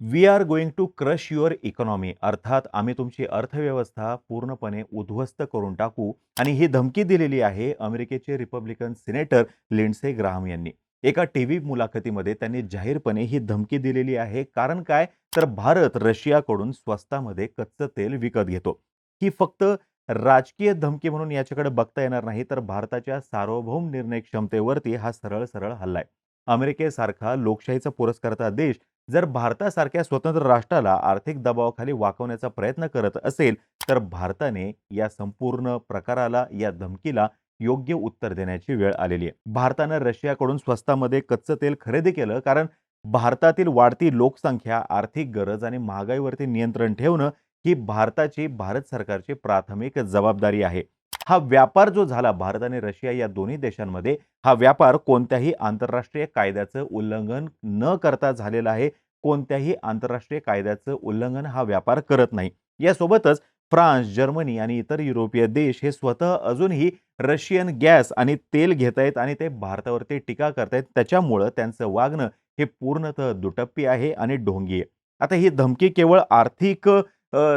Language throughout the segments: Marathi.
We are going to crush your economy अर्थात आम्ही तुमची अर्थव्यवस्था पूर्णपणे उद्ध्वस्त करून टाकू. आणि ही धमकी दिलेली आहे अमेरिकेचे रिपब्लिकन सिनेटर लिंडसे ग्राहम यांनी. एका टीव्ही मुलाखतीमध्ये त्यांनी जाहीरपणे ही धमकी दिलेली आहे. कारण काय? तर भारत रशियाकडून स्वस्तामध्ये कच्चं तेल विकत घेतो. ही फक्त राजकीय धमकी म्हणून याच्याकडे बघता येणार नाही तर भारताच्या सार्वभौम निर्णय क्षमतेवरती हा सरळ सरळ हल्ला आहे अमेरिकेसारखा लोकशाहीचा पुरस्कर्ता देश जर भारतासारख्या स्वतंत्र राष्ट्राला आर्थिक दबावाखाली वाकवण्याचा प्रयत्न करत असेल तर भारताने या संपूर्ण प्रकाराला या धमकीला योग्य उत्तर देण्याची वेळ आलेली आहे. भारतानं रशियाकडून स्वस्तामध्ये कच्चं तेल खरेदी केलं कारण भारतातील वाढती लोकसंख्या आर्थिक गरज आणि महागाईवरती नियंत्रण ठेवणं ही भारताची भारत सरकारची प्राथमिक जबाबदारी आहे. हा व्यापार जो झाला भारत आणि रशिया या दोन्ही देशांमध्ये हा व्यापार कोणत्याही आंतरराष्ट्रीय कायद्याचं उल्लंघन न करता झालेला आहे. कोणत्याही आंतरराष्ट्रीय कायद्याचं उल्लंघन हा व्यापार करत नाही. यासोबतच फ्रान्स जर्मनी आणि इतर युरोपीय देश हे स्वतः अजूनही रशियन गॅस आणि तेल घेत आहेत आणि ते भारतावरती टीका करतायत. त्याच्यामुळं त्यांचं वागणं हे पूर्णतः दुटप्पी आहे आणि ढोंगी आहे. आता ही धमकी केवळ आर्थिक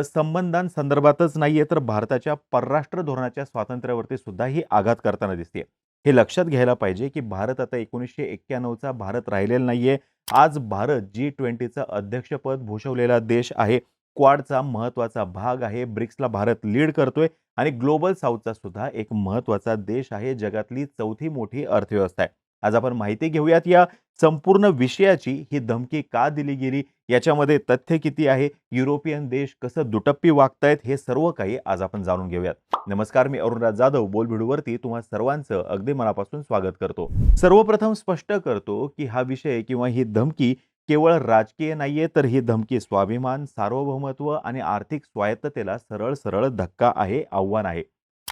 संबंधांसंदर्भातच नाही आहे तर भारताच्या परराष्ट्र धोरणाच्या स्वातंत्र्यावरती सुद्धा ही आघात करताना दिसते हे लक्षात घ्यायला पाहिजे की भारत आता एकोणीसशे एक्क्याण्णवचा भारत राहिलेला नाही आहे आज भारत जी ट्वेंटीचं अध्यक्षपद भूषवलेला देश आहे. क्वाडचा महत्त्वाचा भाग आहे. ब्रिक्सला भारत लीड करतोय आणि ग्लोबल साऊथचा सुद्धा एक महत्त्वाचा देश आहे. जगातली चौथी मोठी अर्थव्यवस्था आहे. आज आपण माहिती घेऊयात या संपूर्ण विषयाची. ही धमकी का दिली गेली? याच्यामध्ये तथ्य किती आहे? युरोपियन देश कसं दुटप्पी वागतायत? हे सर्व काही आज आपण जाणून घेऊयात. नमस्कार मी अरुणराज जाधव. बोलभिडूवरती तुम्हा सर्वांचं अगदी मनापासून स्वागत करतो. सर्वप्रथम स्पष्ट करतो की हा विषय किंवा ही धमकी केवळ राजकीय नाहीये तर ही धमकी स्वाभिमान सार्वभौमत्व आणि आर्थिक स्वायत्ततेला सरळ सरळ धक्का आहे आव्हान आहे.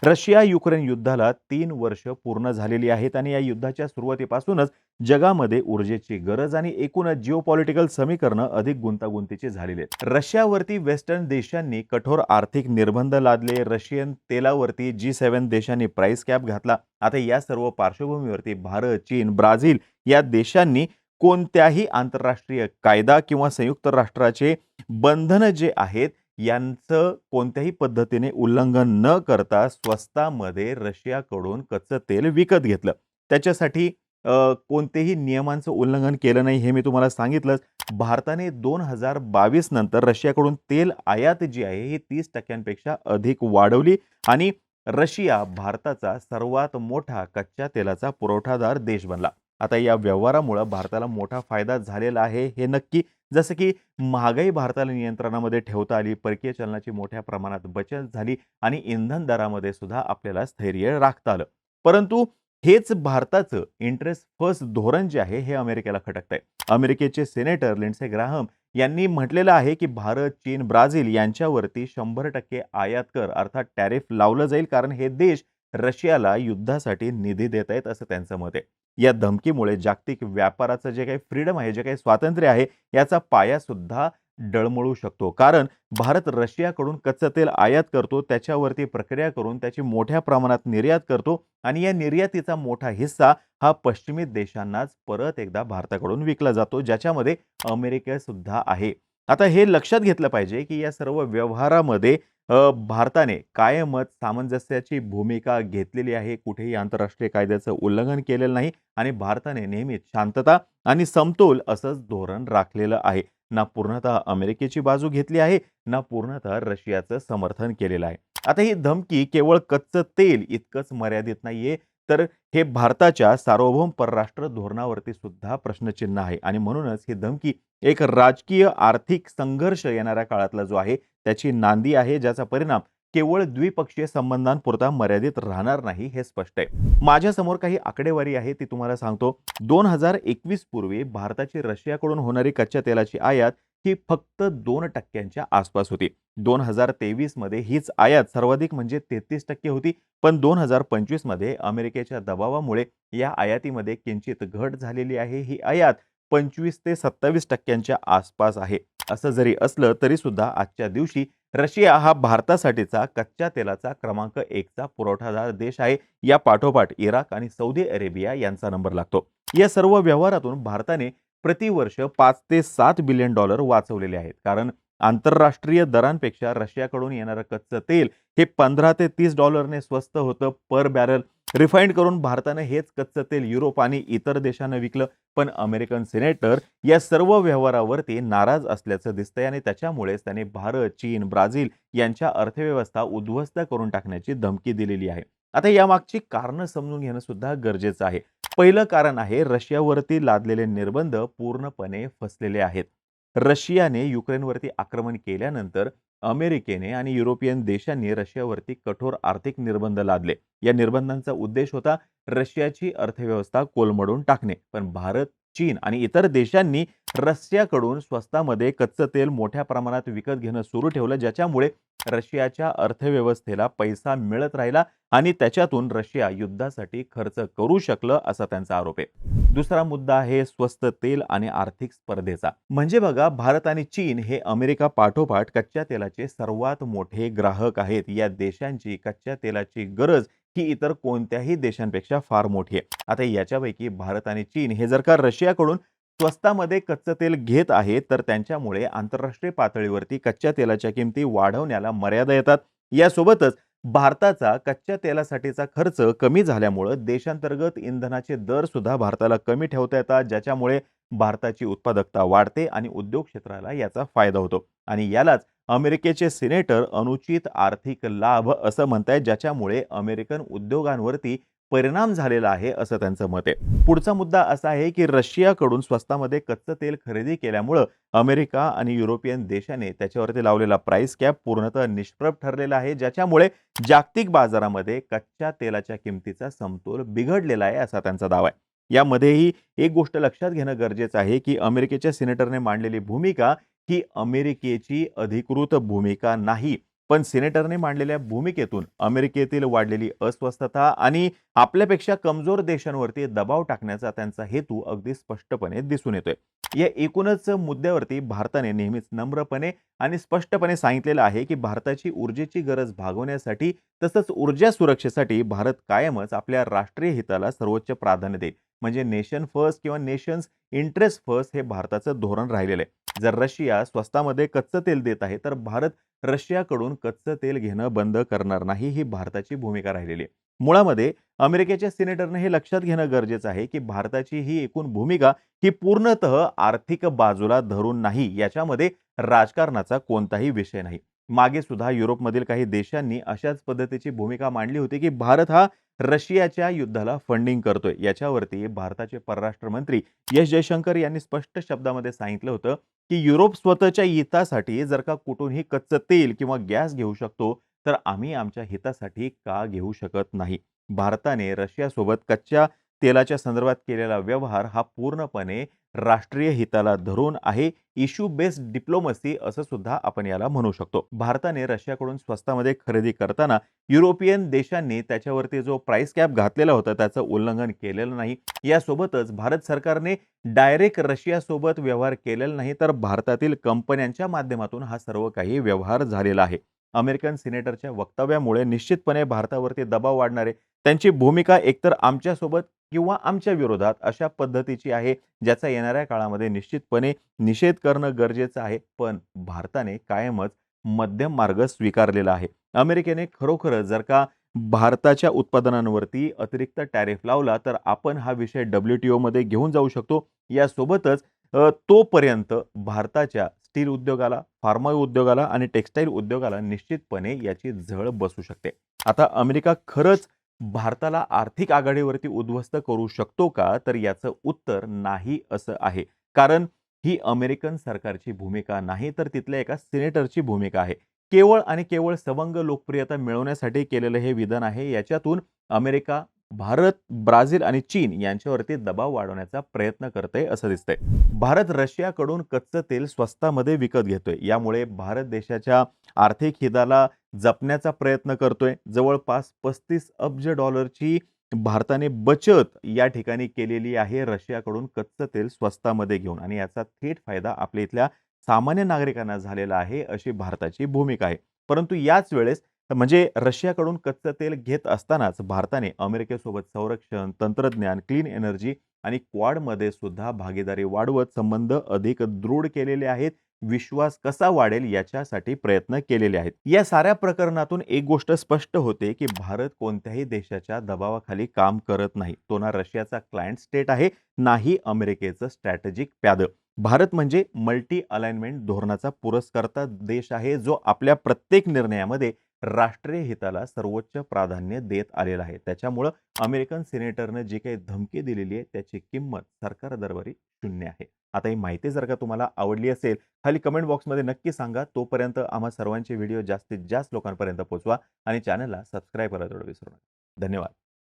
रशिया युक्रेन युद्धाला तीन वर्ष पूर्ण झालेली आहेत आणि या युद्धाच्या सुरुवातीपासूनच जगामध्ये ऊर्जेची गरज आणि एकूणच जिओपॉलिटिकल समीकरणं अधिक गुंतागुंतीची झालेली आहेत. रशियावरती वेस्टर्न देशांनी कठोर आर्थिक निर्बंध लादले रशियन तेलावरती जी सेव्हन देशांनी प्राइस कॅप घातला. आता या सर्व पार्श्वभूमीवरती भारत चीन ब्राझील या देशांनी कोणत्याही आंतरराष्ट्रीय कायदा किंवा संयुक्त राष्ट्राचे बंधनं जे आहेत यांचं कोणत्याही पद्धतीने उल्लंघन न करता स्वस्तामध्ये रशियाकडून कच्चं तेल विकत घेतलं. त्याच्यासाठी कोणतेही नियमांचं उल्लंघन केलं नाही हे मी तुम्हाला सांगितलंच. भारताने दोन हजार बावीस नंतर रशियाकडून तेल आयात जी आहे ही तीस टक्क्यांपेक्षा अधिक वाढवली आणि रशिया भारताचा सर्वात मोठा कच्च्या तेलाचा पुरवठादार देश बनला. आता या व्यवहारामुळं भारताला मोठा फायदा झालेला आहे हे नक्की जसं की महागाई भारताला नियंत्रणामध्ये ठेवता आली परकीय चलनाची मोठ्या प्रमाणात बचत झाली आणि इंधन दरामध्ये सुद्धा आपल्याला स्थैर्य राखता आलं. परंतु हेच भारताचं इंटरेस्ट फर्स्ट धोरण जे आहे हे अमेरिकेला खटकत आहे अमेरिकेचे सेनेटर लिंडसे ग्राहम यांनी म्हटलेलं आहे की भारत चीन ब्राझील यांच्यावरती शंभर टक्के आयात कर अर्थात टॅरिफ लावलं जाईल कारण हे देश रशियाला युद्धासाठी निधी देत आहेत असं त्यांचं मत आहे. या धमकीमुळे जागतिक व्यापाराचं जे काही फ्रीडम आहे जे काही स्वातंत्र्य आहे याचा पाया सुद्धा डळमळू शकतो. कारण भारत रशियाकडून कच्चं तेल आयात करतो त्याच्यावरती प्रक्रिया करून त्याची मोठ्या प्रमाणात निर्यात करतो आणि या निर्यातीचा मोठा हिस्सा हा पश्चिमी देशांनाच परत एकदा भारताकडून विकला जातो ज्याच्यामध्ये अमेरिका सुद्धा आहे. आता हे लक्षात घेतलं पाहिजे की या सर्व व्यवहारामध्ये भारताने कायमच सामंजस्याची भूमिका घेतलेली आहे. कुठेही आंतरराष्ट्रीय कायद्याचं उल्लंघन केलेलं नाही आणि भारताने नेहमीच शांतता आणि समतोल असंच धोरण राखलेलं आहे. ना पूर्णतः अमेरिकेची बाजू घेतली आहे ना पूर्णतः रशियाचं समर्थन केलेलं आहे. आता ही धमकी केवळ कच्चं तेल इतकंच मर्यादित नाहीये. तर हे भारताच्या सार्वभौम परराष्ट्र धोरणावरती सुद्धा प्रश्नचिन्ह आहे. आणि म्हणूनच ही धमकी एक राजकीय आर्थिक संघर्ष येणाऱ्या काळातला जो आहे त्याची नांदी आहे ज्याचा परिणाम केवळ द्विपक्षीय संबंधांपुरता मर्यादित राहणार नाही हे स्पष्ट आहे. माझ्यासमोर काही आकडेवारी आहे ती तुम्हाला सांगतो. दोन हजार एकवीस पूर्वी भारताची रशियाकडून होणारी कच्च्या तेलाची आयात ही फक्त दोन टक्क्यांच्या आसपास होती. दोन हजार तेवीसमध्ये हीच आयात सर्वाधिक म्हणजे तेहतीस टक्के होती. पण दोन हजार पंचवीसमध्ये अमेरिकेच्या दबावामुळे या आयातीमध्ये किंचित घट झालेली आहे. ही आयात पंचवीस ते सत्तावीस टक्क्यांच्या आसपास आहे. असं जरी असलं तरी सुद्धा आजच्या दिवशी रशिया हा भारतासाठीचा कच्च्या तेलाचा क्रमांक एकचा पुरवठादार देश आहे. या पाठोपाठ इराक आणि सौदी अरेबिया यांचा नंबर लागतो. या सर्व व्यवहारातून भारताने प्रतिवर्ष पाच ते सात बिलियन डॉलर वाचवलेले आहेत. कारण आंतरराष्ट्रीय दरांपेक्षा रशियाकडून येणारं कच्चं तेल हे पंधरा ते तीस डॉलरने स्वस्त होतं पर बॅरल. रिफाईंड करून भारतानं हेच कच्चं तेल युरोप आणि इतर देशांना विकलं पण अमेरिकन सिनेटर या सर्व व्यवहारावरती नाराज असल्याचं दिसतंय आणि त्याच्यामुळेच त्यांनी भारत चीन ब्राझील यांच्या अर्थव्यवस्था उद्ध्वस्त करून टाकण्याची धमकी दिलेली आहे. आता यामागची कारणं समजून घेणं सुद्धा गरजेचं आहे. पहिलं कारण आहे रशियावरती लादलेले निर्बंध पूर्णपणे फसलेले आहेत. रशियाने युक्रेनवरती आक्रमण केल्यानंतर अमेरिकेने आणि युरोपियन देशांनी रशियावरती कठोर आर्थिक निर्बंध लादले. या निर्बंधांचा उद्देश होता रशियाची अर्थव्यवस्था कोलमडून टाकणे. पण भारत चीन आणि इतर देशांनी रशियाकडून स्वस्तामध्ये कच्चं तेल मोठ्या प्रमाणात विकत घेणं सुरू ठेवलं ज्याच्यामुळे रशियाच्या अर्थव्यवस्थेला पैसा मिळत राहिला आणि त्याच्यातून रशिया युद्धासाठी खर्च करू शकलं असा त्यांचा आरोप आहे. दुसरा मुद्दा आहे स्वस्त तेल आणि आर्थिक स्पर्धेचा. म्हणजे बघा भारत आणि चीन हे अमेरिका पाठोपाठ कच्च्या तेलाचे सर्वात मोठे ग्राहक आहेत. या देशांची कच्च्या तेलाची गरज ही इतर कोणत्याही देशांपेक्षा फार मोठी आहे. आता याच्यापैकी भारत आणि चीन हे जर का रशियाकडून स्वस्तामध्ये कच्चं तेल घेत आहे तर त्यांच्यामुळे आंतरराष्ट्रीय पातळीवरती कच्च्या तेलाच्या किमती वाढवण्याला मर्यादा येतात. यासोबतच भारताचा कच्च्या तेलासाठीचा खर्च कमी झाल्यामुळं देशांतर्गत इंधनाचे दर सुद्धा भारताला कमी ठेवता येतात ज्याच्यामुळे भारताची उत्पादकता वाढते आणि उद्योग क्षेत्राला याचा फायदा होतो. आणि यालाच अमेरिकेचे सिनेटर अनुचित आर्थिक लाभ असं म्हणतायत ज्याच्यामुळे अमेरिकन उद्योगांवरती परिणाम झालेला आहे असं त्यांचं मत आहे. पुढचा मुद्दा असा आहे की रशियाकडून स्वस्तामध्ये कच्चं तेल खरेदी केल्यामुळं अमेरिका आणि युरोपियन देशाने त्याच्यावरती लावलेला प्राइस कॅप पूर्णतः निष्प्रभ ठरलेला आहे ज्याच्यामुळे जागतिक बाजारामध्ये कच्च्या तेलाच्या किमतीचा समतोल बिघडलेला आहे असा त्यांचा दावा आहे. यामध्येही एक गोष्ट लक्षात घेणं गरजेचं आहे की अमेरिकेच्या सिनेटरने मांडलेली भूमिका ही अमेरिकेची अधिकृत भूमिका नाही. पण सिनेटरने मांडलेल्या भूमिकेतून अमेरिकेतील वाढलेली अस्वस्थता आणि आपल्यापेक्षा कमजोर देशांवरती दबाव टाकण्याचा त्यांचा हेतू अगदी स्पष्टपणे दिसून येतोय. या एकूणच मुद्द्यावरती भारताने नेहमीच नम्रपणे आणि स्पष्टपणे सांगितलेलं आहे की भारताची ऊर्जेची गरज भागवण्यासाठी तसंच ऊर्जा सुरक्षेसाठी भारत कायमच आपल्या राष्ट्रीय हिताला सर्वोच्च प्राधान्य देईल. म्हणजे नेशन फर्स्ट किंवा नेशन्स इंटरेस्ट फर्स्ट हे भारताचं धोरण राहिलेलं आहे. जर रशिया स्वस्तामध्ये कच्चं तेल देत आहे तर भारत रशियाकडून कच्चं तेल घेणं बंद करणार नाही ही भारताची भूमिका राहिलेली आहे. मुळामध्ये अमेरिकेच्या सिनेटरने हे लक्षात घेणं गरजेचं आहे की भारताची ही एकूण भूमिका ही पूर्णतः आर्थिक बाजूला धरून नाही याच्यामध्ये राजकारणाचा कोणताही विषय नाही. मागे सुद्धा युरोपमधील काही देशांनी अशाच पद्धतीची भूमिका मांडली होती की भारत हा रशियाच्या युद्धाला फंडिंग करतोय. याच्यावरती भारताचे परराष्ट्र मंत्री एस जयशंकर यांनी स्पष्ट शब्दामध्ये सांगितलं होतं की युरोप स्वतःच्या हितासाठी जर का कुठूनही कच्चं तेल किंवा गॅस घेऊ शकतो तर आम्ही आमच्या हितासाठी का घेऊ शकत नाही? भारताने रशियासोबत कच्च्या तेलाच्या संदर्भात केलेला व्यवहार हा पूर्णपणे राष्ट्रीय हिताला धरून आहे. इश्यू बेस्ड डिप्लोमसी असं सुद्धा आपण याला म्हणू शकतो. भारताने रशियाकडून स्वस्तामध्ये खरेदी करताना युरोपियन देशांनी त्याच्यावरती जो प्राइस कॅप घातलेला होता त्याचं उल्लंघन केलेलं नाही. यासोबतच भारत सरकारने डायरेक्ट रशियासोबत व्यवहार केलेला नाही तर भारतातील कंपन्यांच्या माध्यमातून हा सर्व काही व्यवहार झालेला आहे. अमेरिकन सिनेटरच्या वक्तव्यामुळे निश्चितपणे भारतावरती दबाव वाढणारे त्यांची भूमिका एकतर आमच्यासोबत किंवा आमच्या विरोधात अशा पद्धतीची आहे ज्याचा येणाऱ्या काळामध्ये निश्चितपणे निषेध करणं गरजेचं आहे. पण भारताने कायमच मध्यम मार्ग स्वीकारलेला आहे. अमेरिकेने खरोखर जर का भारताच्या उत्पादनांवरती अतिरिक्त टॅरिफ लावला तर आपण हा विषय डब्ल्यू टी ओमध्ये घेऊन जाऊ शकतो. यासोबतच तोपर्यंत भारताच्या स्टील उद्योगाला फार्मा उद्योगाला आणि टेक्स्टाईल उद्योगाला निश्चितपणे याची झळ बसू शकते. आता अमेरिका खरंच भारताला आर्थिक आघाडीवरती उद्ध्वस्त करू शकतो का? तर याचं उत्तर नाही असं आहे. कारण ही अमेरिकन सरकारची भूमिका नाही तर तिथल्या एका सिनेटरची भूमिका आहे. केवळ आणि केवळ सवंग लोकप्रियता मिळवण्यासाठी केलेलं हे विधान आहे. याच्यातून अमेरिका भारत ब्राझील आणि चीन यांच्यावरती दबाव वाढवण्याचा प्रयत्न करते असं दिसतंय. भारत रशियाकडून कच्चं तेल स्वस्तामध्ये विकत घेतोय. यामुळे भारत देशाच्या आर्थिक हिताला जपण्याचा प्रयत्न करतोय. जवळपास पस्तीस अब्ज डॉलरची भारताने बचत या ठिकाणी केलेली आहे रशियाकडून कच्चं तेल स्वस्तामध्ये घेऊन. आणि याचा थेट फायदा आपल्या इथल्या सामान्य नागरिकांना झालेला आहे अशी भारताची भूमिका आहे. परंतु याच वेळेस म्हणजे रशियाकडून कच्चं तेल घेत असतानाच भारताने अमेरिकेसोबत संरक्षण तंत्रज्ञान क्लीन एनर्जी आणि क्वाडमध्ये सुद्धा भागीदारी वाढवत संबंध अधिक दृढ केलेले आहेत. विश्वास कसा वाढेल याच्यासाठी प्रयत्न केलेले आहेत. या साऱ्या प्रकरणातून एक गोष्ट स्पष्ट होते की भारत कोणत्याही देशाच्या दबावाखाली काम करत नाही. तो ना रशियाचा क्लायंट स्टेट आहे नाही अमेरिकेचं स्ट्रॅटेजिक प्यादं. भारत म्हणजे मल्टी अलाइनमेंट धोरणाचा पुरस्कर्ता देश आहे जो आपल्या प्रत्येक निर्णयामध्ये राष्ट्रीय हिताला सर्वोच्च प्राधान्य देत आलेलं आहे. त्याच्यामुळं अमेरिकन सिनेटरनं जी काही धमकी दिलेली आहे त्याची किंमत सरकार दरबारी शून्य आहे. आता ही माहिती जर का तुम्हाला आवडली असेल खाली कमेंट बॉक्समध्ये नक्की सांगा. तोपर्यंत आम्हा सर्वांचे व्हिडिओ जास्तीत जास्त लोकांपर्यंत पोहोचवा आणि चॅनलला सबस्क्राईब करायला विसरू नका. धन्यवाद.